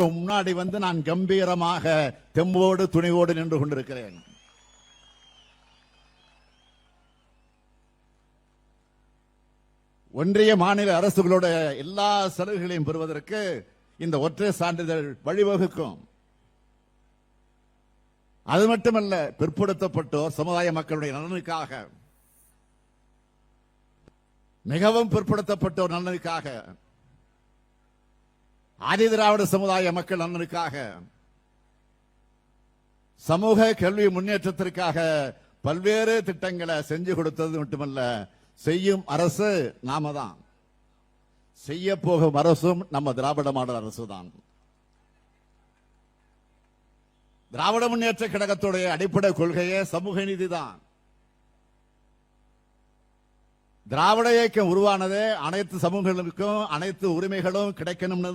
உங்க முன்னாடி வந்து நான் கம்பீரமாக தெம்போடு துணிவோடு நின்று கொண்டிருக்கிறேன். ஒன்றிய மாநில அரசுகளோட எல்லா சலுகைகளையும் பெறுவதற்கு இந்த ஒற்றை சான்றிதழ் வழிவகுக்கும். அது மட்டுமல்ல பிற்படுத்தப்பட்டோர் சமுதாய மக்களுடைய நலனுக்காக மிகவும் பிற்படுத்தப்பட்டோர் நலனுக்காக ஆதி திராவிட சமுதாய மக்கள் நலனுக்காக சமூக கல்வி முன்னேற்றத்திற்காக பல்வேறு திட்டங்களை செஞ்சு கொடுத்தது மட்டுமல்ல செய்யும் அரசு நாம தான். செய்ய போகும் அரசும் நம்ம திராவிட மாடல் அரசு தான். திராவிட முன்னேற்ற கழகத்துடைய அடிப்படை கொள்கையே சமூக நீதி தான். திராவிட இயக்கம் உருவானதே அனைத்து சமூகங்களுக்கும் அனைத்து உரிமைகளும் கிடைக்கணும்னு